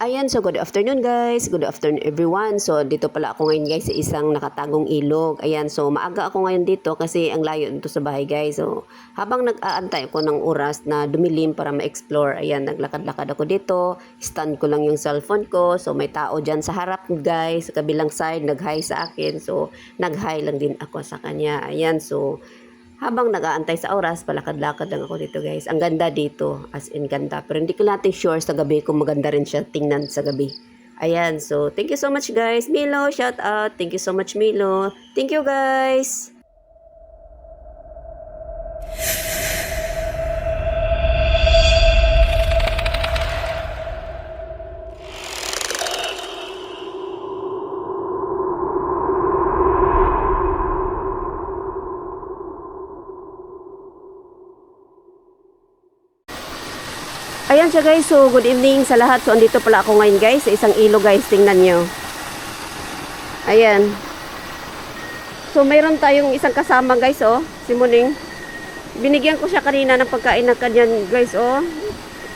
Ayan, so good afternoon guys. Good afternoon everyone. So dito pala ako ngayon guys sa isang nakatagong ilog. Ayan, so maaga ako ngayon dito kasi ang layo nito sa bahay guys. So habang nag-aantay ako ng oras na dumilim para ma-explore, ayan, naglakad-lakad ako dito. Stand ko lang yung cellphone ko. So may tao dyan sa harap guys, sa kabilang side, nag-hi sa akin. So nag-hi lang din ako sa kanya. Ayan, so habang nag-aantay sa oras, palakad-lakad lang ako dito guys. Ang ganda dito, as in ganda. Pero hindi ko natin sure sa gabi kung maganda rin siya tingnan sa gabi. Ayan, so thank you so much guys. Milo, shout out. Thank you so much Milo. Thank you guys. Siya guys, so good evening sa lahat. So andito pala ako ngayon guys, sa isang ilog guys, tingnan nyo. Ayan. So mayroon tayong isang kasama guys, oh, si Muning. Binigyan ko siya kanina ng pagkain ng kanyan guys, oh.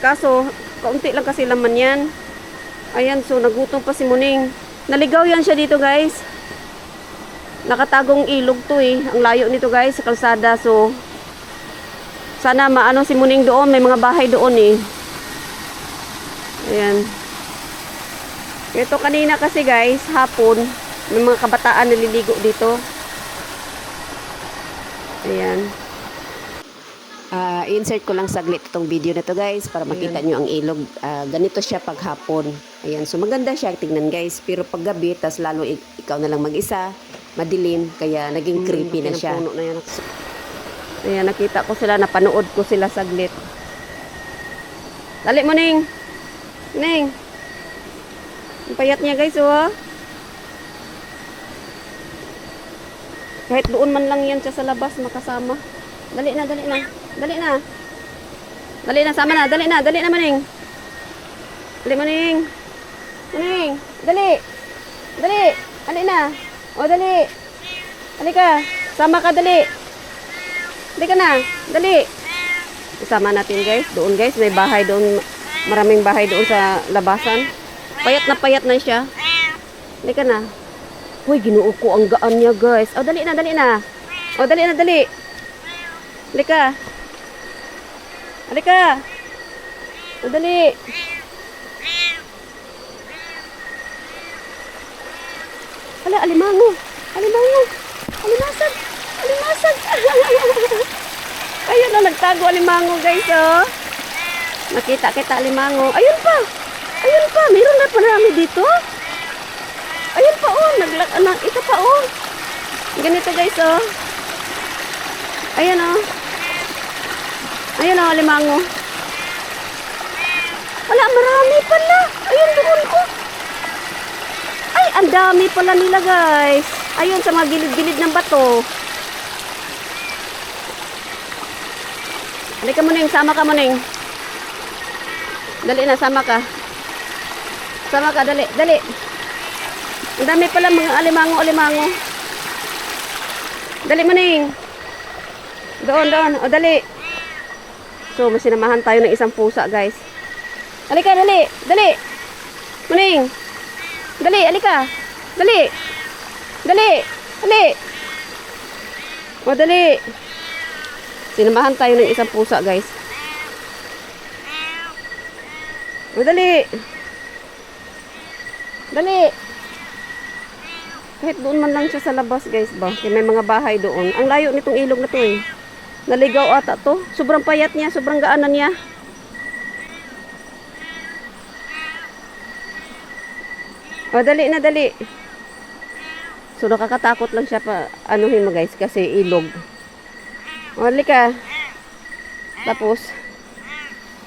Kaso, kaunti lang kasi laman yan. Ayan, so nagutom pa si Muning. Naligaw yan siya dito guys. Nakatagong ilog to eh. Ang layo nito guys, sa kalsada. So, sana maano si Muning doon. May mga bahay doon eh. Ayan. Ito kanina kasi guys, hapon, may mga kabataan naliligo dito. Ayan. Ah, insert ko lang saglit itong video na to guys para makita nyo ang ilog. Ah, ganito siya pag hapon. Ayan, so maganda siya tingnan guys. Pero pag gabi, tas lalo ik- ikaw na lang mag-isa, madilim, kaya naging creepy na siya. Na yan. Ayan, nakita ko sila, napanood ko sila saglit. Dali mo, Ning! Ning! Ang payat niya guys, oh. Kahit doon man lang yan siya sa labas, makasama. Dali na, dali na. Dali na. Dali na, sama na. Dali na, dali na, Maning. Dali, Maning. Maning, dali. Dali. Dali na. O, dali. Dali ka. Sama ka, dali. Dali ka na. Dali. Isama natin, guys. Doon, guys. May bahay doon. Maraming bahay doon sa labasan. Payat na payat na siya. Dali ka na. Uy, ginuo ko ang gaan niya, guys. O, dali na, dali na. O, dali na, dali. Dali ka. Dali ka. O, dali. Hala, alimango. Alimango. Alimasag. Alimasag. Ayun na, nagtago alimango, guys, oh. Nakita kita alimango. Ayun pa. Ayun pa. Meron na parami dito. Ayun pa, oh. Naglak, anak, ito pa, oh. Ganito, guys, oh. Ayan, oh. Ayan, oh, alimango. Wala, marami pala. Ayun, doon, oh. Ay, ang dami pala nila, guys. Ayun, sa mga gilid-gilid ng bato. Halika mo, Ning. Sama ka mo, Ning. Dali na, sama ka. Sama ka, dali, dali. Ang dami pala mga alimango-alimango. Dali mo, Ning. Doon, doon. O, dali. So, masinamahan tayo ng isang pusa, guys. Halika, dali. Dali. Muning. Dali, halika. Dali. Dali. Dali. O, dali. Sinamahan tayo ng isang pusa, guys. O, dali. Dali. Kahit doon man lang siya sa labas, guys, ba? Kaya may mga bahay doon. Ang layo nitong ilog na to, eh. Naligaw ata to. Sobrang payat niya, sobrang gaanan niya. O, dali na, dali. So, nakakatakot lang siya pa, anuhin mo guys, kasi ilog. O, ka. Tapos,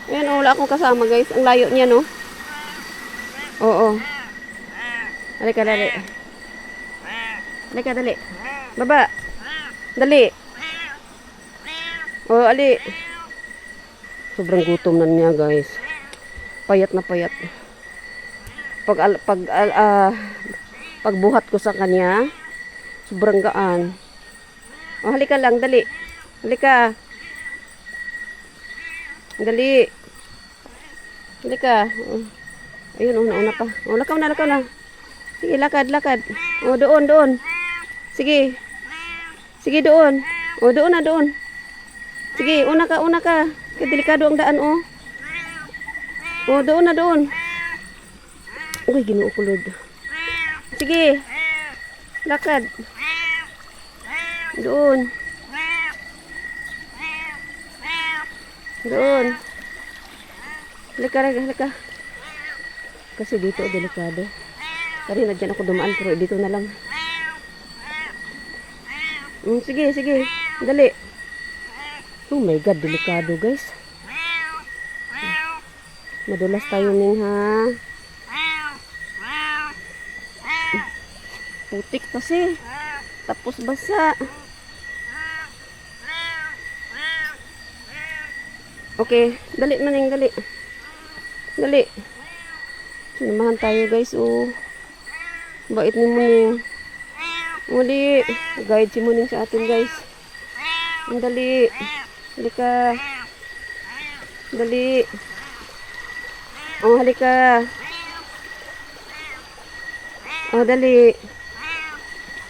ayan, o, wala akong kasama guys. Ang layo niya, no? Oo. Dali ka, dali. Dali ka, dali. Baba. Dali. O, ali. Sobrang gutom na niya, guys. Payat na payat pag al- pag al- ah, pagbuhat ko sa kanya sobrang gaan oh halika lang dali halika dali halika oh. Ayun, una, una pa. O, lakaw na, lakaw na. Sige, lakad, lakad. O, doon, doon. Sige. Sige, doon. O, doon na, doon. Sige, una ka, una ka. Delikado ang daan, o. O, doon na, doon. Uy, ginoo ko, Lord. Sige. Lakad. Doon. Doon. Halika, halika, halika. Kasi dito, delikado. Kanina dyan ako dumaan, pero dito na lang. Mm, sige, sige. Dali. Oh my God, delikado guys. Madulas tayo ning ha. Putik kasi. Tapos basa. Okay, dali maning, dali. Dali. Sinamahan tayo guys, oh. Bait ni Muning. Muli. Guide si Muning sa atin guys. Ang dali. Halika. Dali. Oh, halika. Oh, dali.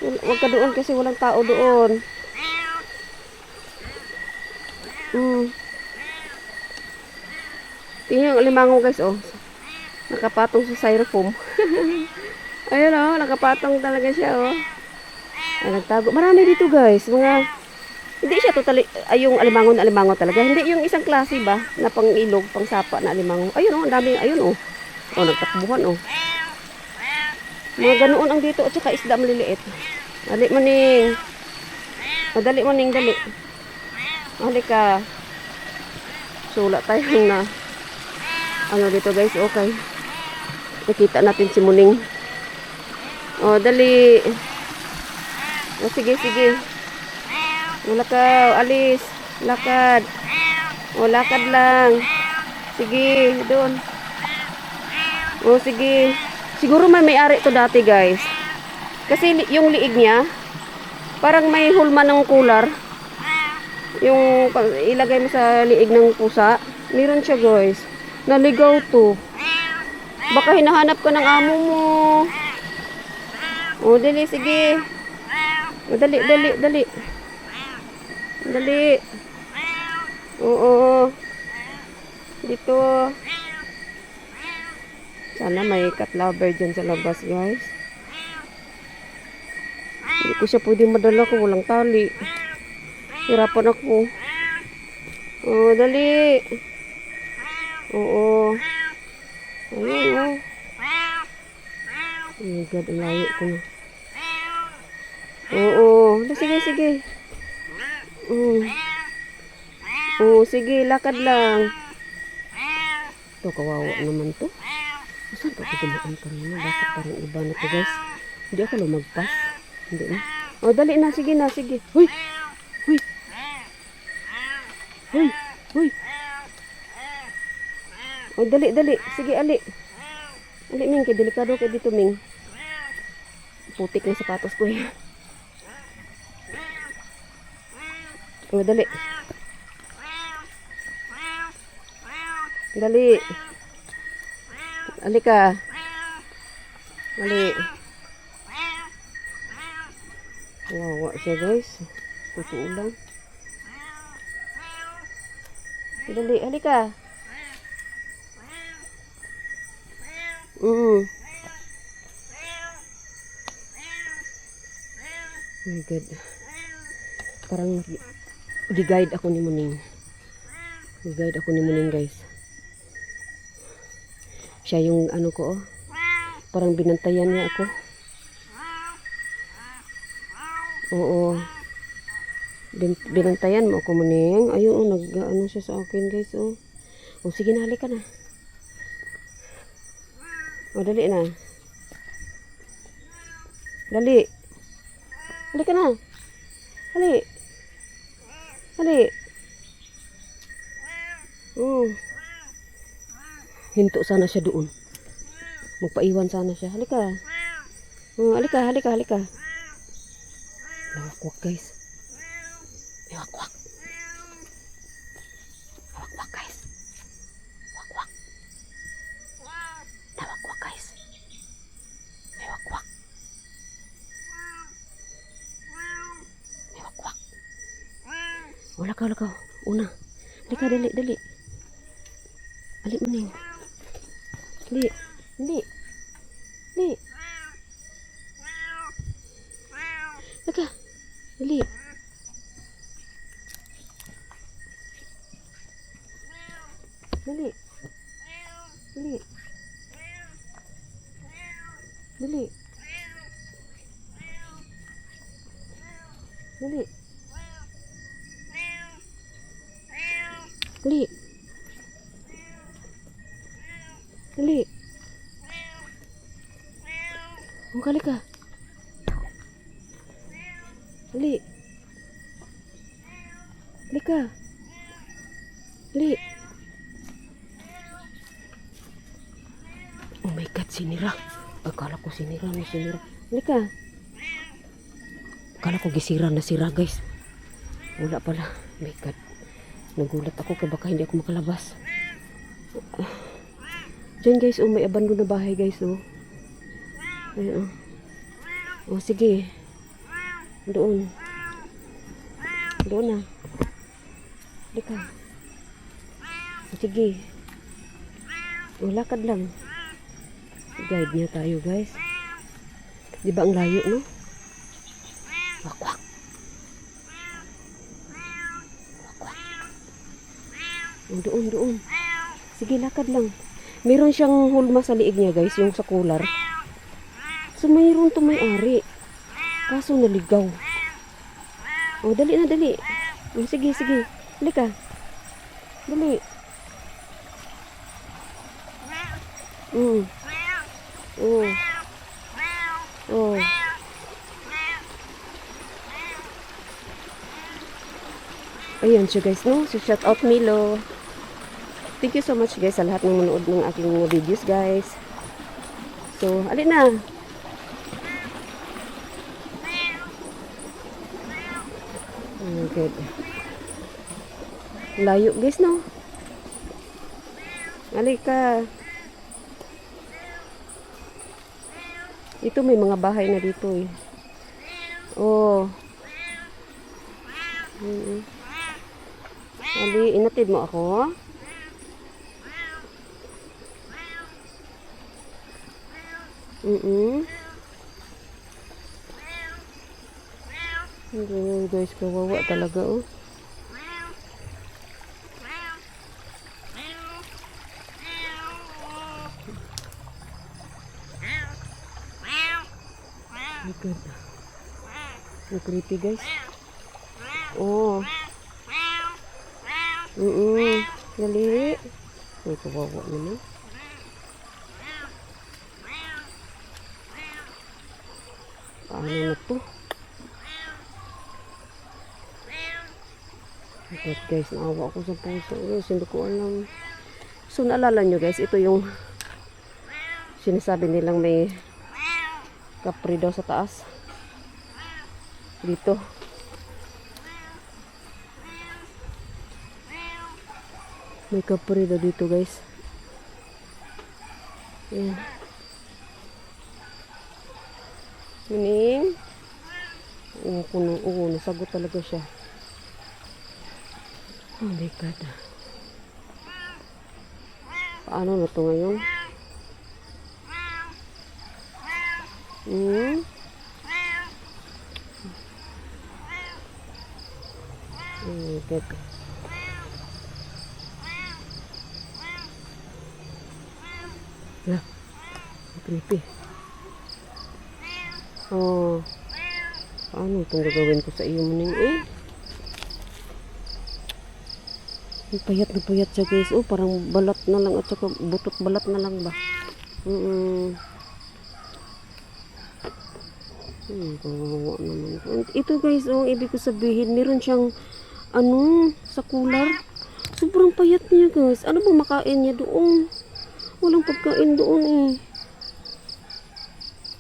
Huwag ka doon kasi walang tao doon. Hmm. Tingnan yung alimango guys, oh. Nakapatong sa styrofoam. Ayun, oh. Nakapatong talaga siya, oh. Ay, nagtago. Marami dito guys. Mga, hindi siya totally, ay yung alimango na alimango talaga. Hindi yung isang klase ba, na pang ilog, pang sapa na alimango. Ayun, oh. Ang dami, ayun, oh. Oh, nagtakbuhan, oh. Mga ganoon ang dito at saka isda maliliit. Dali mo ning. O, dali mo ning, dali. Halika. Sula tayo na. Ano dito guys, okay. Nakita natin si Muning. O, dali. O, sige, sige. O, lakaw, alis. Lakad. O, lakad lang. Sige, doon. O, sige. Siguro may may-ari to dati, guys. Kasi yung liig niya, parang may hulma ng kular. Yung ilagay mo sa liig ng pusa, meron siya, guys. Naligaw to. Baka hinahanap ka ng amo mo. O, dali, sige. O, dali, dali, dali. Dali. Oo. Dito. Sana may cat lover dyan sa labas, guys. Hindi ko siya pwede madala kung walang tali. Hirapan ako. Oh, dali. Oo. Ayun, oh. Oh my God, ang layo ko. Oo. Dali, Sige, sige. Oo. Oo, sige, lakad lang. Ito, kawawa naman to. Saan pa ito dumaan kanina? Bakit parang iba na to, guys? Hindi ako lumagpas. Hindi na. O, dali na. Sige na, sige. Huy! Huy! Huy! Huy! O, dali, dali. Sige, ali. Ali, Ming. Kaya delikado kay dito, Ming. Putik na sapatos ko eh. O, dali. Dali. Ali ka. Ali. Wawa siya guys. Totoo lang. Dali, ali ka. Mm. Oh my God. Parang gi- gi-guide ako ni Muning. Gi-guide ako ni Muning guys. Siya yung ano ko oh. Parang binantayan niya ako. Oo. Bin, binantayan mo ako muning. Ayun oh, nag ano siya sa akin guys oh. Oh sige na halika na. Oh dali na. Dali. Halika na. Hali. Hali. Oh. Hinto sana siya doon. Magpaiwan sana siya. Halika. Oh, halika, halika, halika. Nawakwak guys. Nawakwak. Nawakwak guys. Wakwak. Nawakwak. Lakaw, lakaw. Una. Dali ka, dali, dali. Ali mo ning. Dali. Dali. Dali. Laka. Dali. Dali. Dali. Dali. Dali. Dali. Dali. Ang kali ka. Dali. Dali ka. Dali. Oh my God, sinira. Akala ko sinira na sinira. Dali ka. Akala ko gisira na sira, guys. Wala pala. Oh my God. Nagulat ako kaya baka hindi ako makalabas. Ah. Diyan guys, oh, may abandon na bahay guys, oh. Ayun, oh. Oh, sige. Doon. Doon na. Halika. Sige. Oh, lakad lang. Guide niya tayo, guys. Di ba ang layo, no? Wak, wak. Oh, doon, doon. Sige, lakad lang. Meron siyang hulma sa liig niya, guys, yung sa cooler. So, mayroon to may-ari. Kaso naligaw. Oh, dali na, dali. Oh, sige, sige. Dali ka. Dali. Mm. Oh. Oh. Ayan siya guys, no? So, shout out Milo. Thank you so much guys sa lahat ng manood ng aking videos guys. So, alin na. Oh, good. Layo guys, no? Alika. Ito may mga bahay na dito eh. Oh. Mm Ali, inatid mo ako? Mm Hindi guys, kawawa talaga oh. My God. Ang creepy guys. Oh. Mm -mm. Dali. Ay, kawawa naman. Paano na to? Bakit guys, naawa ako sa puso. Guys, hindi ko alam. So, naalala nyo guys, ito yung sinasabi nilang may kapri daw sa taas. Dito. May kapri daw dito guys. Yan. Mining. Oo, kuno, oo, nasagot talaga siya. Oh my God. Paano na to ngayon? Hmm? Oh my God. Lah, creepy. Oh. Paano itong gagawin ko sa iyo muning eh? Ang payat na payat siya guys. Oh, parang balat na lang at saka butot balat na lang ba? Mm -mm. Hmm, naman. Ito guys, oh, ibig ko sabihin, meron siyang ano, sa cooler. Sobrang payat niya guys. Ano bang makain niya doon? Walang pagkain doon eh.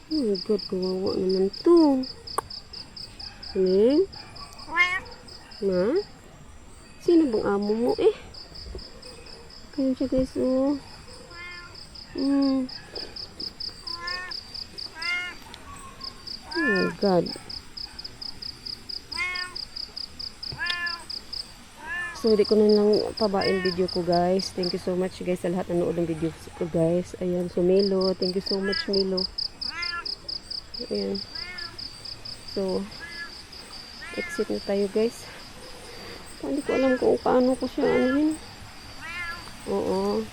Oh my God, kawawa naman to. Ning? Na? Sino bang amo mo eh? Kaya siya guys, oh. Mm. Oh God. So, hindi ko na lang pabain video ko, guys. Thank you so much, guys, sa lahat na nanood ng video ko, guys. Ayan, so Milo. Thank you so much, Milo. Ayan. So, exit na tayo, guys. Hindi ko alam kung paano ko siya, yun. Oo.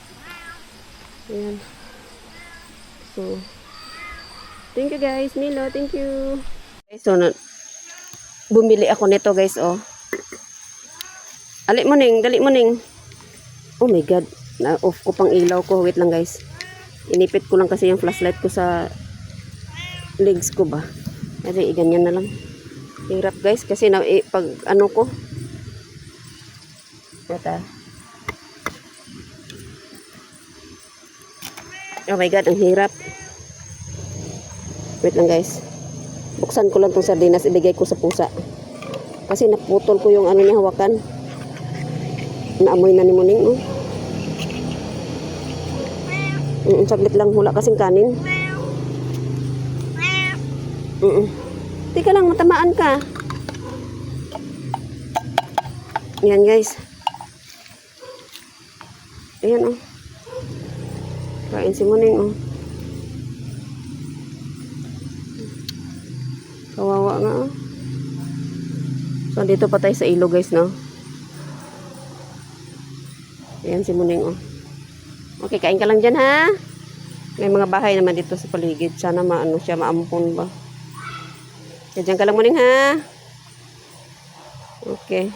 Ayan. So, thank you, guys. Milo, thank you. Okay, so, na, bumili ako nito, guys, oh. Ali mo ning, dali mo ning. Oh my god, na-off ko pang ilaw ko. Wait lang guys. Inipit ko lang kasi yung flashlight ko sa legs ko ba. Kasi ganyan na lang. Hirap guys kasi na, eh, pag ano ko. Ito. Oh my god, ang hirap. Wait lang guys. Buksan ko lang tong sardinas, ibigay ko sa pusa. Kasi naputol ko yung ano niya hawakan. Naamoy na ni Muning, oh. Mm, saglit lang, wala kasing kanin. Mm Teka lang, matamaan ka. Yan, guys. Ayan, oh. Kain si Muning, oh. Kawawa nga, oh. So, dito pa tayo sa ilo, guys, no? Ayan si Muning, oh. Okay, kain ka lang dyan, ha? May mga bahay naman dito sa paligid. Sana maano siya, maampon ba? Kaya dyan ka lang, Muning, ha? Okay.